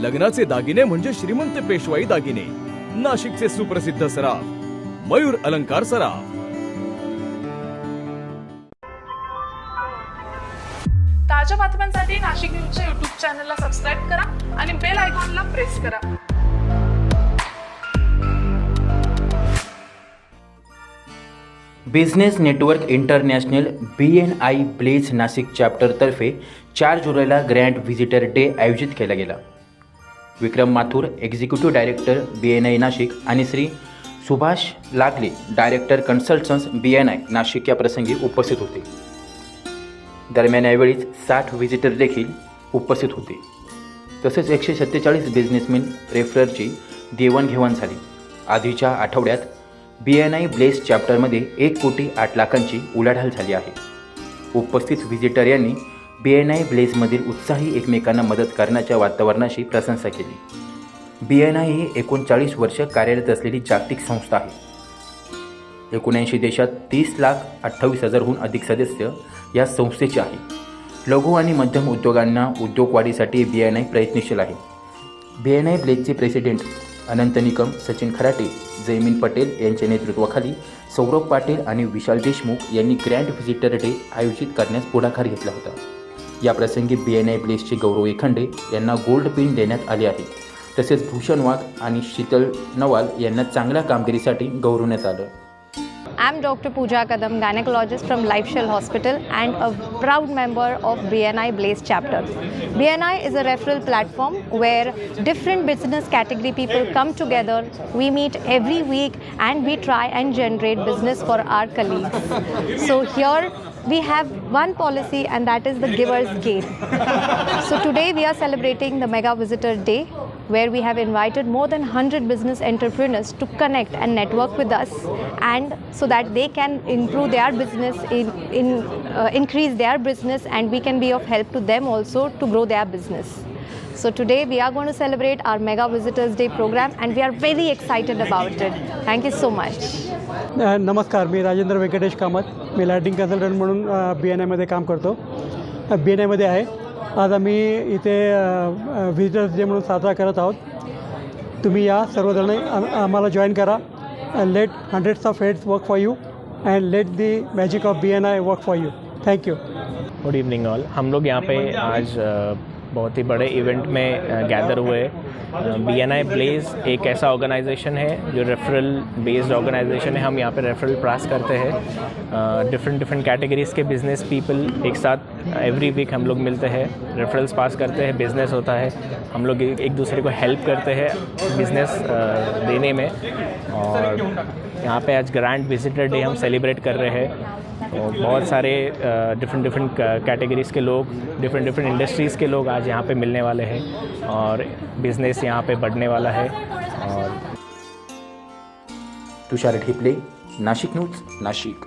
लग्नाचे दागिने म्हणजे श्रीमंत पेशवाई दागिने. नाशिकचे सुप्रसिद्ध सराफ मयूर अलंकार सराफ. ताज्या बातम्यांसाठी नाशिक न्यूजच्या युट्यूब चॅनलला सबस्क्राईब करा आणि बेल आयकॉनला प्रेस करा. Business network international B N I Blaze Nashik चॅप्टरतर्फे चार जुलैला ग्रँड व्हिजिटर डे आयोजित केला गेला. Vikram Mathur executive director B N I Nashik आणि Shri Subhash Lagle director consultants B N I Nashik या प्रसंगी उपस्थित होते. दरम्यान यावेळीच साठ व्हिजिटर देखील उपस्थित होते. तसेच एकशे सत्तेचाळीस बिझनेसमॅन रेफरची देवाणघेवाण झाली. आधीच्या आठवड्यात बी एन आय ब्लेस चॅप्टरमध्ये एक कोटी आठ लाखांची उलाढाल झाली आहे. उपस्थित व्हिजिटर यांनी बी एन आय ब्लेझमधील उत्साही एकमेकांना मदत करण्याच्या वातावरणाशी प्रशंसा केली. बी एन आय ही एकोणचाळीस वर्ष कार्यरत असलेली जागतिक संस्था आहे. एकोणऐंशी देशात तीस लाख अठ्ठावीस हजारहून अधिक सदस्य या संस्थेचे आहे. लघु आणि मध्यम उद्योगांना उद्योगवाढीसाठी बी एन आय प्रयत्नशील आहे. बी एन आय ब्लेजचे प्रेसिडेंट अनंत निकम सचिन खराटे जयमीन पटेल यांच्या नेतृत्वाखाली सौरभ पाटील आणि विशाल देशमुख यांनी ग्रँड व्हिजिटर डे आयोजित करण्यास पुढाकार घेतला होता. या प्रसंगी बी एन आय ब्लेसचे गौरव एखंडे यांना गोल्ड पिन देण्यात आले आहे तसेच भूषण वाघ आणि शीतल नवाल यांना चांगल्या कामगिरीसाठी गौरवण्यात आलं I'm Dr. Pooja Kadam, gynecologist from Lifeshell Hospital and a proud member of BNI Blaze chapter. BNI is a referral platform where different business category people come together. We meet every week and we try and generate business for our colleagues. So here we have one policy and that is the giver's gain. So today we are celebrating the Mega Visitor Day where we have invited more than 100 business entrepreneurs to connect and network with us and so that they can improve their business in, in uh, increase their business and we can be of help to them also to grow their business so today we are going to celebrate our mega visitors day program and we are very excited about it thank you so much अ, नमस्कार मी राजेंद्र व्यंकटेश कामत मी lighting consultant म्हणून B N आयमध्ये काम करतो बी N आयमध्ये आहे आज आम्ही इथे व्हिजिटर्स डे म्हणून साजरा करत आहोत तुम्ही या सर्वजण आम- आम्हाला जॉईन करा let hundreds of heads work for you and let the magic of B N I work for you thank you good evening all हम लोग यहाँ पे आज अ, बहुत ही बड़े इवेंट में गैदर हुए बी एन आई ब्लेज एक ऐसा ऑर्गेनाइजेशन है जो रेफरल बेस्ड ऑर्गेनाइजेशन है। हम यहाँ पे रेफरल पास करते हैं। डिफरेंट डिफरेंट कैटेगरीज़ के बिज़नेस पीपल एक साथ एवरी वीक हम लोग मिलते हैं। रेफरल्स पास करते हैं बिज़नेस होता है। हम लोग एक दूसरे को हेल्प करते हैं बिज़नेस देने में। और यहाँ पे आज ग्रैंड विजिटर डे हम सेलिब्रेट कर रहे हैं। और बहुत सारे डिफरेंट डिफरेंट कैटेगरीज़ के लोग डिफरेंट डिफरेंट इंडस्ट्रीज़ के लोग आज यहाँ पे मिलने वाले हैं। और बिज़नेस यहाँ पे बढ़ने वाला है। और तुषार ठिपले नाशिक न्यूज़, नाशिक।